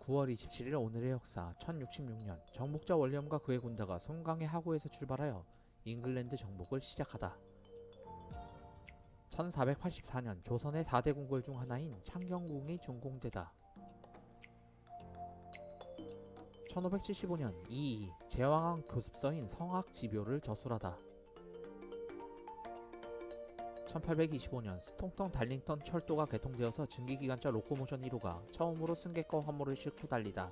9월 27일 오늘의 역사 1066년 정복자 월리엄과 그의 군대가 송강의 하구에서 출발하여 잉글랜드 정복을 시작하다. 1484년 조선의 4대 궁궐 중 하나인 창경궁이 준공되다. 1575년 이이 제왕항 교습서인 성악지묘를 저술하다. 1825년 스통턴 달링턴 철도가 개통되어서 증기기관차 로코모션 1호가 처음으로 승객과 화물을 싣고 달리다.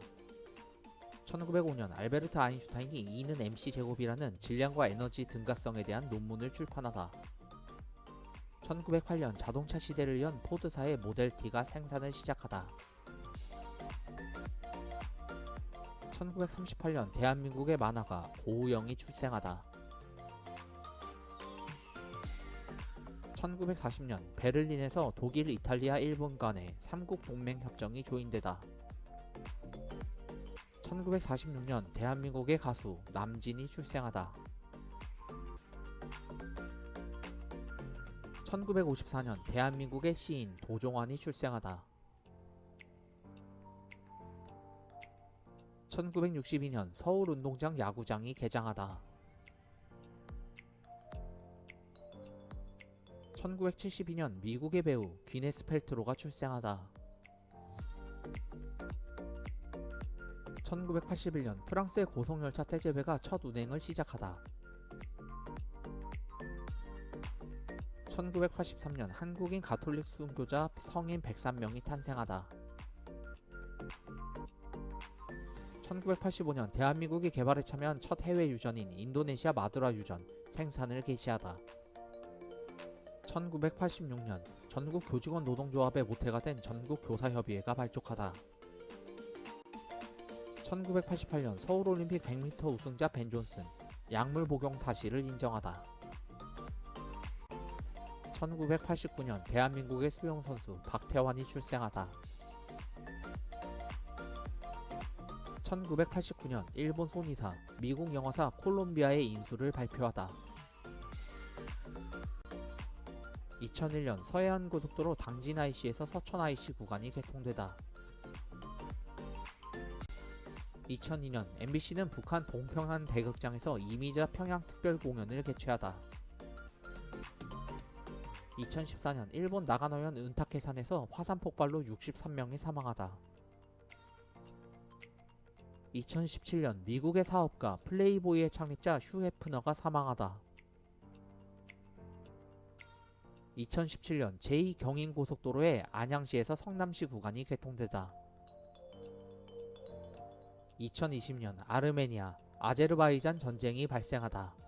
1905년 알베르트 아인슈타인이 E는 MC 제곱이라는 질량과 에너지 등가성에 대한 논문을 출판하다. 1908년 자동차 시대를 연 포드사의 모델 T가 생산을 시작하다. 1938년 대한민국의 만화가 고우영이 출생하다. 1940년 베를린에서 독일, 이탈리아, 일본 간의 삼국 동맹 협정이 조인되다. 1946년 대한민국의 가수 남진이 출생하다. 1954년 대한민국의 시인 도종환이 출생하다. 1962년 서울운동장 야구장이 개장하다. 1972년 미국의 배우 귀네스 펠트로가 출생하다. 1981년 프랑스의 고속열차 떼제베가 첫 운행을 시작하다. 1983년 한국인 가톨릭 순교자 성인 103명이 탄생하다. 1985년 대한민국이 개발에 참여한 첫 해외 유전인 인도네시아 마두라 유전 생산을 개시하다. 1986년 전국 교직원 노동조합의 모태가 된 전국교사협의회가 발족하다. 1988년 서울올림픽 100m 우승자 벤 존슨 약물 복용 사실을 인정하다. 1989년 대한민국의 수영선수 박태환이 출생하다. 1989년 일본 소니사 미국 영화사 콜롬비아의 인수를 발표하다. 2001년 서해안 고속도로 당진 IC에서 서천 IC 구간이 개통되다. 2002년 MBC는 북한 동평안 대극장에서 이미자 평양 특별 공연을 개최하다. 2014년 일본 나가노현 은타케산에서 화산 폭발로 63명이 사망하다. 2017년 미국의 사업가 플레이보이의 창립자 휴 헤프너가 사망하다. 2017년 제2경인고속도로의 안양시에서 성남시 구간이 개통되다. 2020년 아르메니아, 아제르바이잔 전쟁이 발생하다.